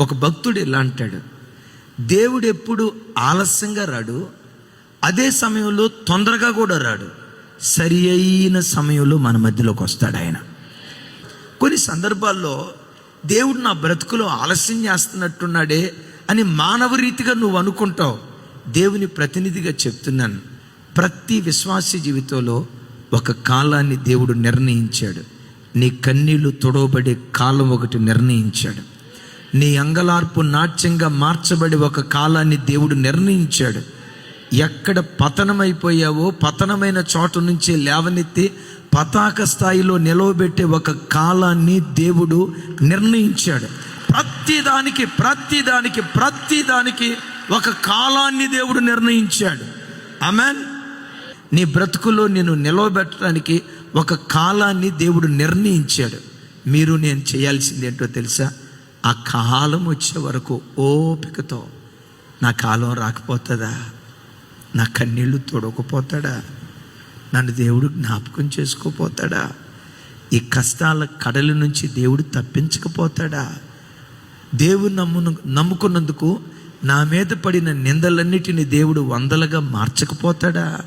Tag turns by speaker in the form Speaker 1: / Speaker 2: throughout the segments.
Speaker 1: ఒక భక్తుడు ఇలా అంటాడు దేవుడు ఎప్పుడు ఆలస్యంగా రాడు అదే సమయంలో తొందరగా కూడా రాడు. సరి అయిన సమయంలో మన మధ్యలోకి వస్తాడు ఆయన. కొన్ని సందర్భాల్లో దేవుడు నా బ్రతుకులో ఆలస్యం చేస్తున్నట్టున్నాడే అని మానవ రీతిగా నువ్వు అనుకుంటావు. దేవుని ప్రతినిధిగా చెప్తున్నాను ప్రతి విశ్వాస జీవితంలో ఒక కాలాన్ని దేవుడు నిర్ణయించాడు. నీ కన్నీళ్ళు తొడవబడే కాలం ఒకటి నిర్ణయించాడు. నీ అంగలార్పు నాట్యంగా మార్చబడి ఒక కాలాన్ని దేవుడు నిర్ణయించాడు. ఎక్కడ పతనమైపోయావో పతనమైన చోట నుంచి లేవనెత్తి పతాక స్థాయిలో నిలవబెట్టే ఒక కాలాన్ని దేవుడు నిర్ణయించాడు. ప్రతిదానికి ప్రతిదానికి ప్రతి దానికి ఒక కాలాన్ని దేవుడు నిర్ణయించాడు. అమెన్ నీ బ్రతుకులో నేను నిలవబెట్టడానికి ఒక కాలాన్ని దేవుడు నిర్ణయించాడు. మీరు నేను చేయాల్సింది ఏంటో తెలుసా? ఆ కాలం వచ్చే వరకు ఓపికతో నా కాలం రాకపోతుందా? నా కన్నీళ్ళు తొడకపోతాడా? నన్ను దేవుడు జ్ఞాపకం చేసుకోపోతాడా? ఈ కష్టాల కడలి నుంచి దేవుడు తప్పించకపోతాడా? దేవుడు నమ్మును నమ్ముకున్నందుకు నా మీద పడిన నిందలన్నిటిని దేవుడు వందలుగా మార్చకపోతాడా?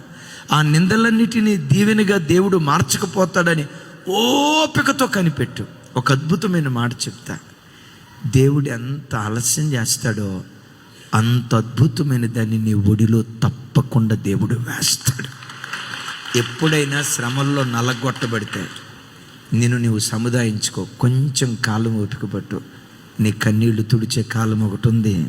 Speaker 1: ఆ నిందలన్నిటినీ దీవెనగా దేవుడు మార్చకపోతాడని ఓపికతో కనిపెట్టు. ఒక అద్భుతమైన మాట చెప్తా. దేవుడు ఎంత ఆలస్యం చేస్తాడో అంత అద్భుతమైన దాన్ని నీ ఒడిలో తప్పకుండా దేవుడు వేస్తాడు. ఎప్పుడైనా శ్రమల్లో నలగొట్టబడితే నేను నీవు సముదాయించుకో. కొంచెం కాలం ఓపిక నీ కన్నీళ్ళు తుడిచే కాలం ఒకటి ఉంది.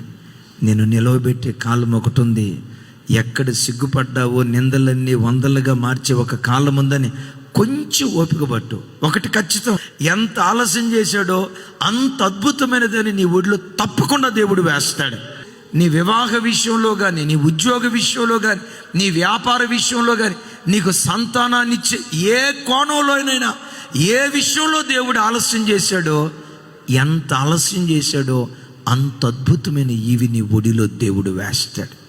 Speaker 1: నేను నిలవబెట్టే కాలం ఒకటి ఉంది. ఎక్కడ సిగ్గుపడ్డావో నిందలన్నీ వందలుగా మార్చే ఒక కాలం ఉందని కొంచెం ఓపిక పట్టు. ఒకటి ఖచ్చితం. ఎంత ఆలస్యం చేశాడో అంత అద్భుతమైనదని నీ ఒడిలో తప్పకుండా దేవుడు వేస్తాడు. నీ వివాహ విషయంలో కానీ నీ ఉద్యోగ విషయంలో కానీ నీ వ్యాపార విషయంలో కానీ నీకు సంతానాన్ని ఇచ్చే ఏ కోణంలోనైనా ఏ విషయంలో దేవుడు ఆలస్యం చేశాడో ఎంత ఆలస్యం చేశాడో అంత అద్భుతమైన ఇవి నీ ఒడిలో దేవుడు వేస్తాడు.